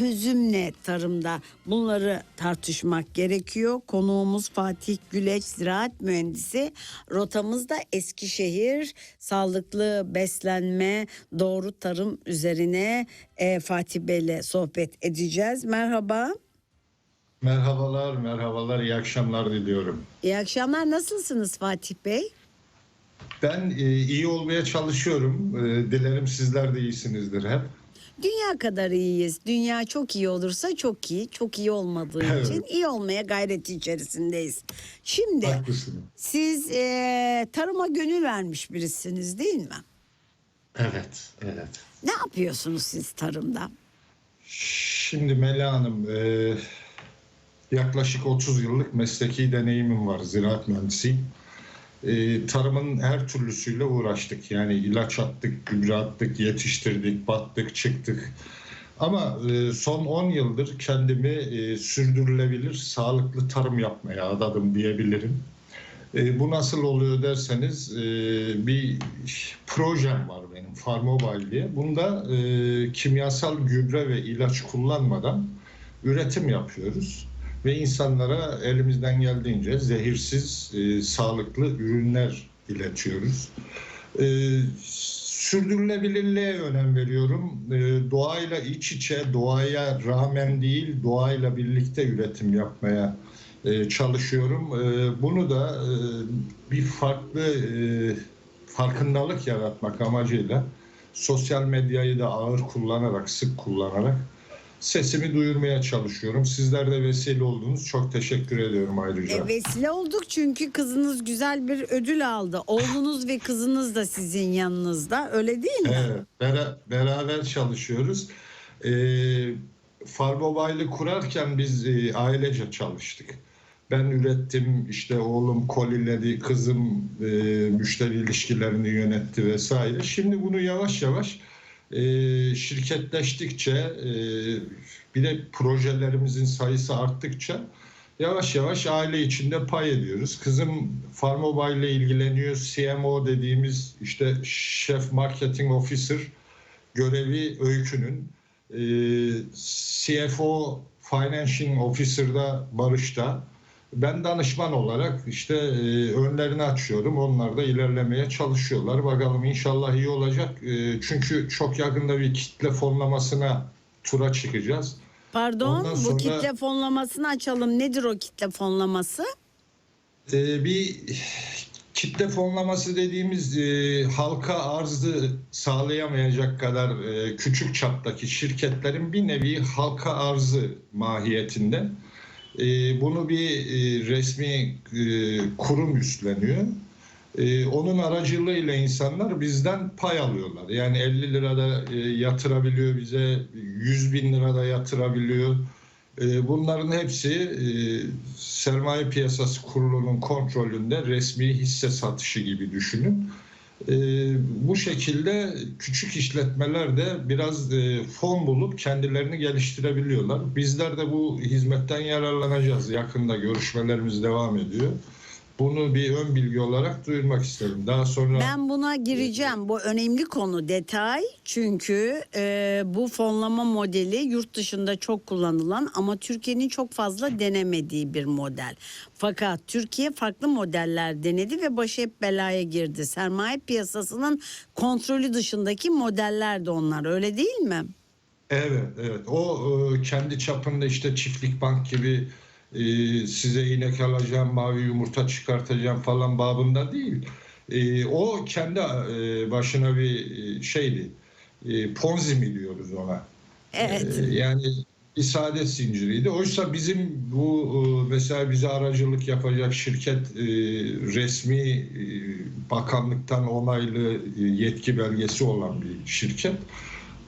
çözüm ne tarımda? Bunları tartışmak gerekiyor. Konuğumuz Fatih Güleç, ziraat mühendisi. Rotamız da Eskişehir, sağlıklı beslenme, doğru tarım üzerine e, Fatih Bey'le sohbet edeceğiz. Merhaba. Merhabalar, merhabalar, iyi akşamlar diliyorum. İyi akşamlar. Nasılsınız Fatih Bey? Ben e, iyi olmaya çalışıyorum. E, dilerim sizler de iyisinizdir hep. Dünya kadar iyiyiz. Dünya çok iyi olursa çok iyi. Çok iyi olmadığı Evet. için iyi olmaya gayreti içerisindeyiz. Şimdi Haklısınız. siz e, tarıma gönül vermiş birisiniz değil mi? Evet, evet. Ne yapıyorsunuz siz tarımda? Şimdi Mela Hanım, e, yaklaşık 30 yıllık mesleki deneyimim var, ziraat mühendisiyim. E, tarımın her türlüsüyle uğraştık. Yani ilaç attık, gübre attık, yetiştirdik, battık, çıktık. Ama e, son 10 yıldır kendimi e, sürdürülebilir, sağlıklı tarım yapmaya adadım diyebilirim. E, bu nasıl oluyor derseniz e, bir projem var benim Farmobile diye. Bunda e, kimyasal gübre ve ilaç kullanmadan üretim yapıyoruz ve insanlara elimizden geldiğince zehirsiz, e, sağlıklı ürünler iletiyoruz. E, sürdürülebilirliğe önem veriyorum. E, doğayla iç içe, doğaya rağmen değil, doğayla birlikte üretim yapmaya e, çalışıyorum. E, bunu da e, bir farklı e, farkındalık yaratmak amacıyla sosyal medyayı da ağır kullanarak, sık kullanarak sesimi duyurmaya çalışıyorum. Sizler de vesile oldunuz. Çok teşekkür ediyorum ayrıca. E, vesile olduk çünkü kızınız güzel bir ödül aldı. Oğlunuz ve kızınız da sizin yanınızda öyle değil mi? Evet, bera- beraber çalışıyoruz. Ee, Farmobile'ı kurarken biz e, ailece çalıştık. Ben ürettim, işte oğlum koliledi, kızım e, müşteri ilişkilerini yönetti vesaire. Şimdi bunu yavaş yavaş e, şirketleştikçe, e, bir de projelerimizin sayısı arttıkça yavaş yavaş aile içinde pay ediyoruz. Kızım Farmobile ile ilgileniyor. CMO dediğimiz işte Chef Marketing Officer görevi öykünün. Ee, CFO Financial Officer'da Barış'ta. Ben danışman olarak işte e, önlerini açıyorum. Onlar da ilerlemeye çalışıyorlar. Bakalım inşallah iyi olacak. E, çünkü çok yakında bir kitle fonlamasına tura çıkacağız. Pardon Ondan bu sonra- kitle fonlamasını açalım. Nedir o kitle fonlaması? Ee, bir kitle fonlaması dediğimiz e, halka arzı sağlayamayacak kadar e, küçük çaptaki şirketlerin bir nevi halka arzı mahiyetinde. E, bunu bir e, resmi e, kurum üstleniyor. Onun aracılığıyla insanlar bizden pay alıyorlar. Yani 50 lirada yatırabiliyor bize, 100 bin lirada yatırabiliyor. Bunların hepsi sermaye piyasası kurulunun kontrolünde resmi hisse satışı gibi düşünün. E, Bu şekilde küçük işletmeler de biraz e, fon bulup kendilerini geliştirebiliyorlar. Bizler de bu hizmetten yararlanacağız. Yakında görüşmelerimiz devam ediyor. Bunu bir ön bilgi olarak duyurmak isterim. Daha sonra Ben buna gireceğim. Bu önemli konu detay. Çünkü e, bu fonlama modeli yurt dışında çok kullanılan ama Türkiye'nin çok fazla denemediği bir model. Fakat Türkiye farklı modeller denedi ve başı hep belaya girdi. Sermaye piyasasının kontrolü dışındaki modeller de onlar öyle değil mi? Evet, evet. O e, kendi çapında işte çiftlik bank gibi e, size inek alacağım, mavi yumurta çıkartacağım falan babında değil. E, o kendi e, başına bir e, şeydi. E, Ponzi mi diyoruz ona? Evet. E, yani bir saadet zinciriydi. Oysa bizim bu e, mesela bize aracılık yapacak şirket e, resmi bakanlıktan onaylı yetki belgesi olan bir şirket.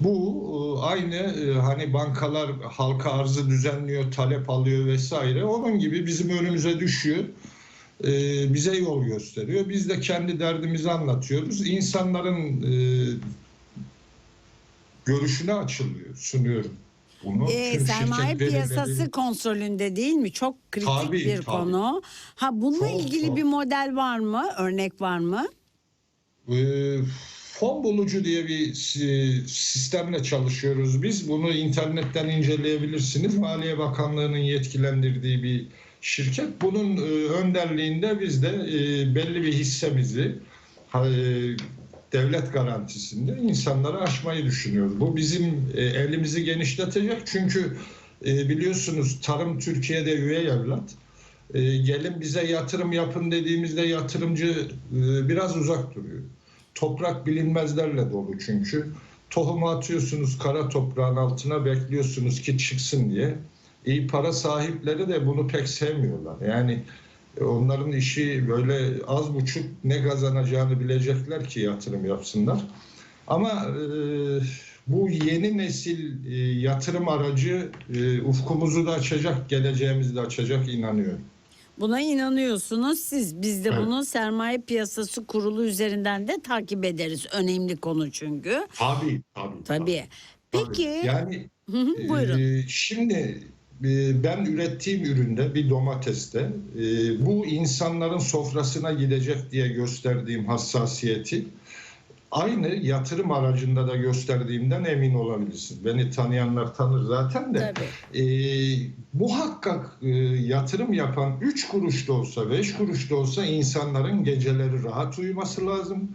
Bu e, aynı e, hani bankalar halka arzı düzenliyor, talep alıyor vesaire. Onun gibi bizim önümüze düşüyor. E, Bize yol gösteriyor. Biz de kendi derdimizi anlatıyoruz. İnsanların görüşüne açılıyor, sunuyorum bunu. E, Tüm sermaye piyasası belirledi. kontrolünde değil mi? Çok kritik Tabii, bir tabii. konu. Ha bununla Çok, ilgili çok. bir model var mı? Örnek var mı? Ee, Fon bulucu diye bir si- sistemle çalışıyoruz biz. Bunu internetten inceleyebilirsiniz. Maliye Bakanlığı'nın yetkilendirdiği bir şirket. Bunun e, önderliğinde biz de e, belli bir hissemizi e, devlet garantisinde insanlara aşmayı düşünüyoruz. Bu bizim e, elimizi genişletecek. Çünkü e, biliyorsunuz tarım Türkiye'de üye evlat. E, gelin bize yatırım yapın dediğimizde yatırımcı e, biraz uzak duruyor. Toprak bilinmezlerle dolu çünkü. Tohumu atıyorsunuz kara toprağın altına bekliyorsunuz ki çıksın diye. İyi para sahipleri de bunu pek sevmiyorlar. Yani onların işi böyle az buçuk ne kazanacağını bilecekler ki yatırım yapsınlar. Ama e, bu yeni nesil e, yatırım aracı e, ufkumuzu da açacak, geleceğimizi de açacak inanıyorum. Buna inanıyorsunuz siz. Biz de Evet. bunu sermaye piyasası kurulu üzerinden de takip ederiz. Önemli konu çünkü. Tabii, tabii. Tabii. Peki Yani Hı hı, buyurun. Ee, şimdi e, ben ürettiğim üründe bir domateste e, bu insanların sofrasına gidecek diye gösterdiğim hassasiyeti aynı yatırım aracında da gösterdiğimden emin olabilirsin. Beni tanıyanlar tanır zaten de. E, muhakkak e, yatırım yapan 3 kuruş da olsa 5 kuruş da olsa insanların geceleri rahat uyuması lazım.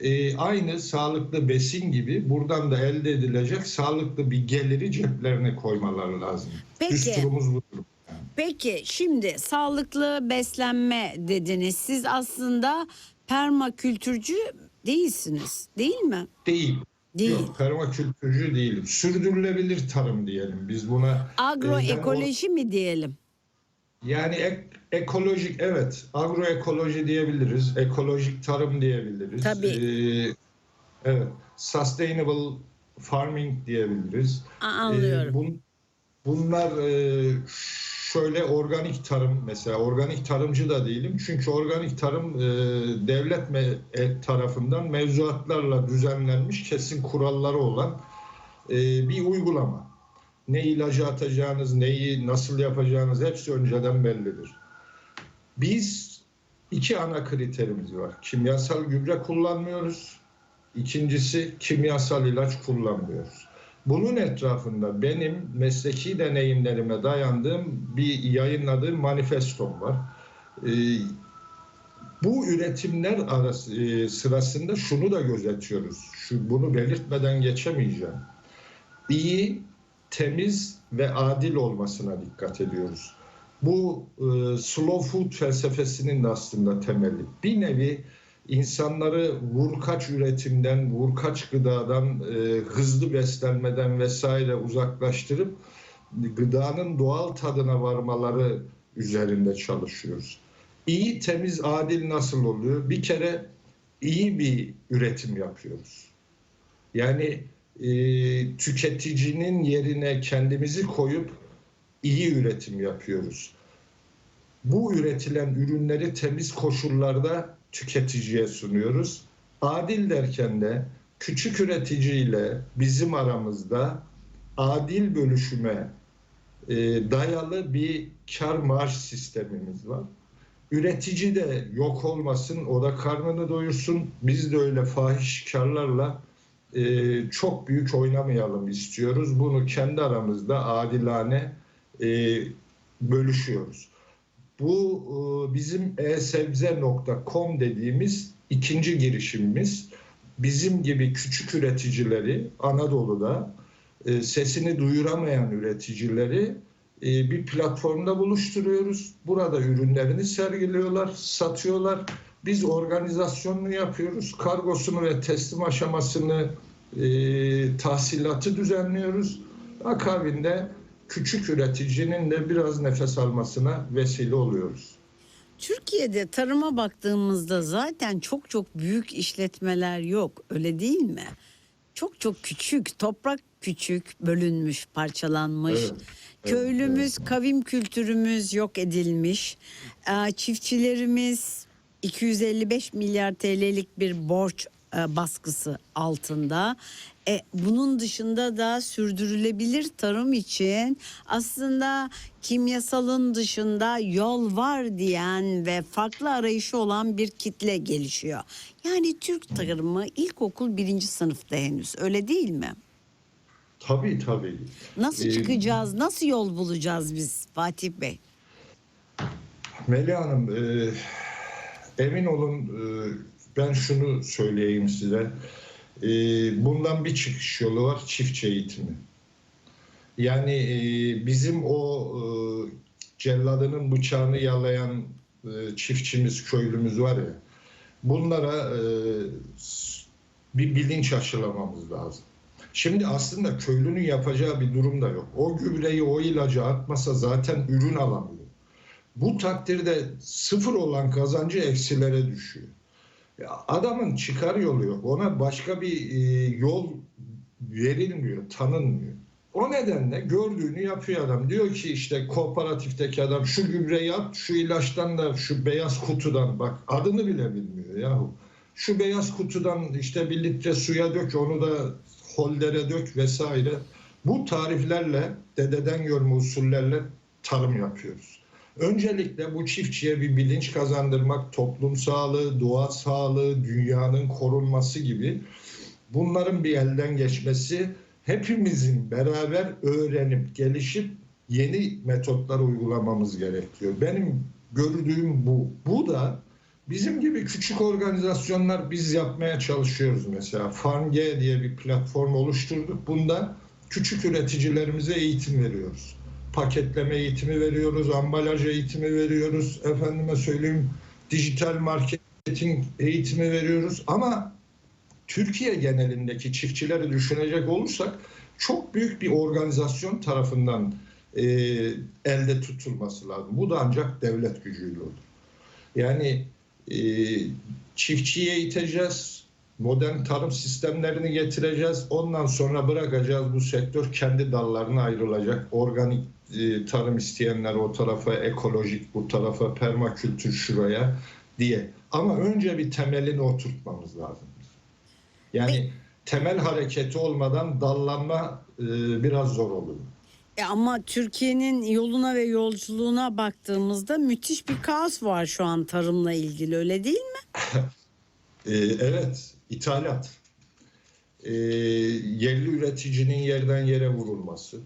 E, aynı sağlıklı besin gibi buradan da elde edilecek sağlıklı bir geliri ceplerine koymaları lazım. Peki. Düsturumuz budur. Peki şimdi sağlıklı beslenme dediniz. Siz aslında permakültürcü değilsiniz değil mi? Değil. Değil. Yok, permakültürcü değilim. Sürdürülebilir tarım diyelim. Biz buna e, Agroekoloji mi diyelim? Yani ek- ekolojik evet agroekoloji diyebiliriz, ekolojik tarım diyebiliriz. Tabii. Ee, evet, sustainable farming diyebiliriz. Anlıyorum. Ee, bun- bunlar e, şöyle organik tarım mesela organik tarımcı da değilim çünkü organik tarım e, devlet me- e, tarafından mevzuatlarla düzenlenmiş kesin kuralları olan e, bir uygulama. Ne ilacı atacağınız, neyi nasıl yapacağınız hepsi önceden bellidir. Biz iki ana kriterimiz var. Kimyasal gübre kullanmıyoruz. İkincisi kimyasal ilaç kullanmıyoruz. Bunun etrafında benim mesleki deneyimlerime dayandığım bir yayınladığım manifestom var. Ee, bu üretimler arası e, sırasında şunu da gözetiyoruz. Şu bunu belirtmeden geçemeyeceğim. İyi, temiz ve adil olmasına dikkat ediyoruz. Bu e, slow food felsefesinin de aslında temeli. Bir nevi insanları vurkaç üretimden, vurkaç gıdadan, e, hızlı beslenmeden vesaire uzaklaştırıp gıdanın doğal tadına varmaları üzerinde çalışıyoruz. İyi, temiz, adil nasıl oluyor? Bir kere iyi bir üretim yapıyoruz. Yani e, tüketicinin yerine kendimizi koyup iyi üretim yapıyoruz. Bu üretilen ürünleri temiz koşullarda tüketiciye sunuyoruz. Adil derken de küçük üreticiyle bizim aramızda adil bölüşüme e, dayalı bir kar marj sistemimiz var. Üretici de yok olmasın, o da karnını doyursun. Biz de öyle fahiş karlarla e, çok büyük oynamayalım istiyoruz. Bunu kendi aramızda adilane e, bölüşüyoruz. Bu e, bizim esebze.com dediğimiz ikinci girişimimiz. Bizim gibi küçük üreticileri Anadolu'da e, sesini duyuramayan üreticileri e, bir platformda buluşturuyoruz. Burada ürünlerini sergiliyorlar, satıyorlar. Biz organizasyonunu yapıyoruz. Kargosunu ve teslim aşamasını tahsilatı düzenliyoruz. Akabinde küçük üreticinin de biraz nefes almasına vesile oluyoruz. Türkiye'de tarıma baktığımızda zaten çok çok büyük işletmeler yok. Öyle değil mi? Çok çok küçük, toprak küçük, bölünmüş, parçalanmış. Evet, Köylümüz, kavim kültürümüz yok edilmiş. Çiftçilerimiz 255 milyar TL'lik bir borç baskısı altında. E, bunun dışında da sürdürülebilir tarım için aslında kimyasalın dışında yol var diyen ve farklı arayışı olan bir kitle gelişiyor. Yani Türk tarımı ilkokul birinci sınıfta henüz öyle değil mi? Tabii tabii. Nasıl Ee, çıkacağız? Nasıl yol bulacağız biz Fatih Bey? Melih Hanım, e, emin olun e, ben şunu söyleyeyim size. E, bundan bir çıkış yolu var, çiftçi eğitimi. Yani e, bizim o e, celladının bıçağını yalayan e, çiftçimiz, köylümüz var ya, bunlara e, bir bilinç aşılamamız lazım. Şimdi aslında köylünün yapacağı bir durum da yok. O gübreyi, o ilacı atmasa zaten ürün alamıyor. Bu takdirde sıfır olan kazancı eksilere düşüyor. Adamın çıkar yolu yok. Ona başka bir e, yol verilmiyor, tanınmıyor. O nedenle gördüğünü yapıyor adam. Diyor ki işte kooperatifteki adam şu gübreyi at, şu ilaçtan da şu beyaz kutudan bak adını bile bilmiyor yahu. Şu beyaz kutudan işte bir litre suya dök, onu da holdere dök vesaire. Bu tariflerle, dededen görme usullerle tarım yapıyoruz. Öncelikle bu çiftçiye bir bilinç kazandırmak, toplum sağlığı, doğa sağlığı, dünyanın korunması gibi bunların bir elden geçmesi hepimizin beraber öğrenip gelişip yeni metotlar uygulamamız gerekiyor. Benim gördüğüm bu. Bu da bizim gibi küçük organizasyonlar biz yapmaya çalışıyoruz mesela. FarmG diye bir platform oluşturduk. Bunda küçük üreticilerimize eğitim veriyoruz paketleme eğitimi veriyoruz, ambalaj eğitimi veriyoruz, efendime söyleyeyim dijital marketing eğitimi veriyoruz ama Türkiye genelindeki çiftçileri düşünecek olursak çok büyük bir organizasyon tarafından e, elde tutulması lazım. Bu da ancak devlet gücüyle olur. Yani e, çiftçiye iteceğiz, modern tarım sistemlerini getireceğiz. Ondan sonra bırakacağız bu sektör kendi dallarına ayrılacak. Organik e, tarım isteyenler o tarafa, ekolojik bu tarafa, permakültür şuraya diye. Ama önce bir temelini oturtmamız lazım. Yani temel hareketi olmadan dallanma e, biraz zor oluyor. E ama Türkiye'nin yoluna ve yolculuğuna baktığımızda müthiş bir kaos var şu an tarımla ilgili öyle değil mi? Ee, evet, ithalat. Ee, yerli üreticinin yerden yere vurulması.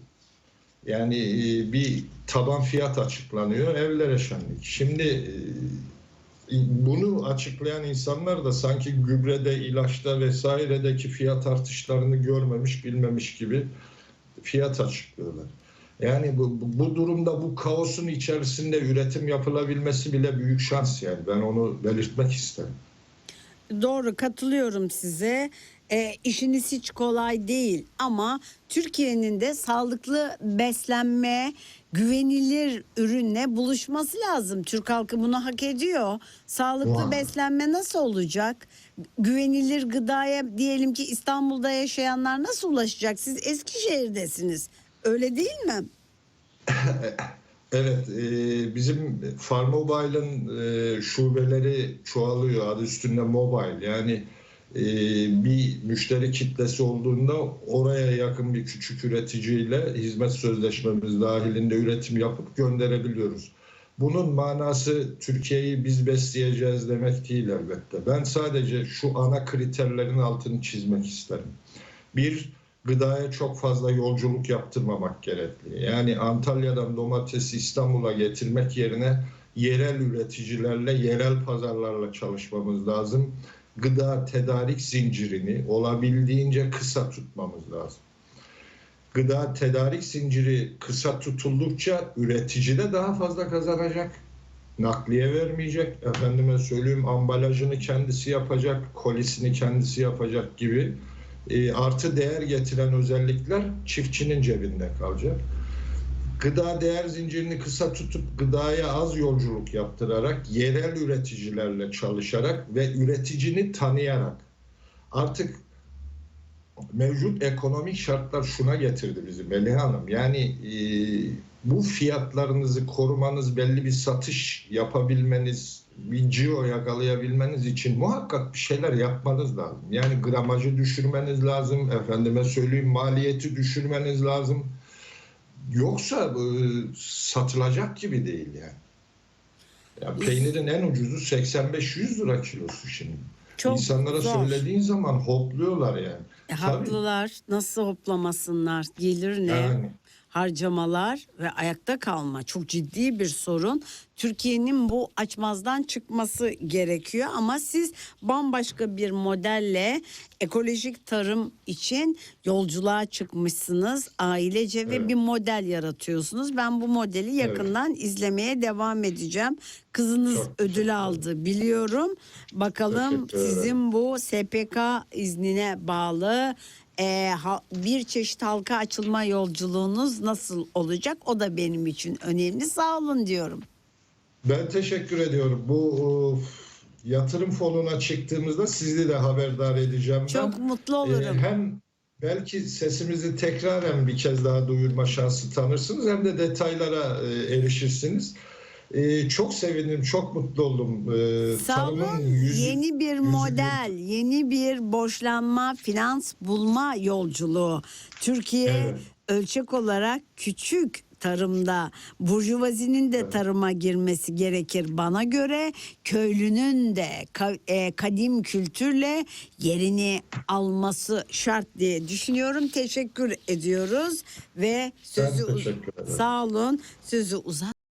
Yani e, bir taban fiyat açıklanıyor, evlere şenlik. Şimdi e, bunu açıklayan insanlar da sanki gübrede, ilaçta vesairedeki fiyat artışlarını görmemiş, bilmemiş gibi fiyat açıklıyorlar. Yani bu- bu durumda bu kaosun içerisinde üretim yapılabilmesi bile büyük şans yani. Ben onu belirtmek isterim. Doğru katılıyorum size. E, işiniz hiç kolay değil ama Türkiye'nin de sağlıklı beslenme, güvenilir ürünle buluşması lazım. Türk halkı bunu hak ediyor. Sağlıklı Vay. beslenme nasıl olacak? Güvenilir gıdaya diyelim ki İstanbul'da yaşayanlar nasıl ulaşacak? Siz Eskişehir'desiniz. Öyle değil mi? Evet, e, bizim Farmobile'ın e, şubeleri çoğalıyor. Adı üstünde mobile. Yani e, bir müşteri kitlesi olduğunda oraya yakın bir küçük üreticiyle hizmet sözleşmemiz dahilinde üretim yapıp gönderebiliyoruz. Bunun manası Türkiye'yi biz besleyeceğiz demek değil elbette. Ben sadece şu ana kriterlerin altını çizmek isterim. Bir, gıdaya çok fazla yolculuk yaptırmamak gerekli. Yani Antalya'dan domatesi İstanbul'a getirmek yerine yerel üreticilerle, yerel pazarlarla çalışmamız lazım. Gıda tedarik zincirini olabildiğince kısa tutmamız lazım. Gıda tedarik zinciri kısa tutuldukça üretici de daha fazla kazanacak. Nakliye vermeyecek. Efendime söyleyeyim ambalajını kendisi yapacak, kolisini kendisi yapacak gibi e, artı değer getiren özellikler çiftçinin cebinde kalacak. Gıda değer zincirini kısa tutup gıdaya az yolculuk yaptırarak, yerel üreticilerle çalışarak ve üreticini tanıyarak artık mevcut ekonomik şartlar şuna getirdi bizi Melih Hanım. Yani e, bu fiyatlarınızı korumanız, belli bir satış yapabilmeniz bir ciro yakalayabilmeniz için muhakkak bir şeyler yapmanız lazım. Yani gramajı düşürmeniz lazım, efendime söyleyeyim maliyeti düşürmeniz lazım. Yoksa e, satılacak gibi değil yani. Ya peynirin en ucuzu 85-100 lira kilosu şimdi. Çok İnsanlara zor. söylediğin zaman hopluyorlar yani. E, haklılar. Nasıl hoplamasınlar? Gelir ne? Yani. Harcamalar ve ayakta kalma çok ciddi bir sorun. Türkiye'nin bu açmazdan çıkması gerekiyor ama siz bambaşka bir modelle ekolojik tarım için yolculuğa çıkmışsınız ailece ve Evet. bir model yaratıyorsunuz. Ben bu modeli yakından izlemeye devam edeceğim. Kızınız Çok ödül ederim. aldı biliyorum. Bakalım sizin bu SPK iznine bağlı e, ha- bir çeşit halka açılma yolculuğunuz nasıl olacak? O da benim için önemli. Sağ olun diyorum. Ben teşekkür ediyorum. Bu e, yatırım fonuna çıktığımızda sizi de haberdar edeceğim. Çok ben. mutlu E, olurum. hem belki sesimizi tekraren bir kez daha duyurma şansı tanırsınız hem de detaylara e, erişirsiniz. E, çok sevindim, çok mutlu oldum. E, olun. yüzü- Yeni bir yüzü- model, yeni bir borçlanma, finans bulma yolculuğu. Türkiye Evet. ölçek olarak küçük tarımda burjuvazinin de tarıma girmesi gerekir bana göre köylünün de e, kadim kültürle yerini alması şart diye düşünüyorum teşekkür ediyoruz ve sözü sağ olun sözü uzat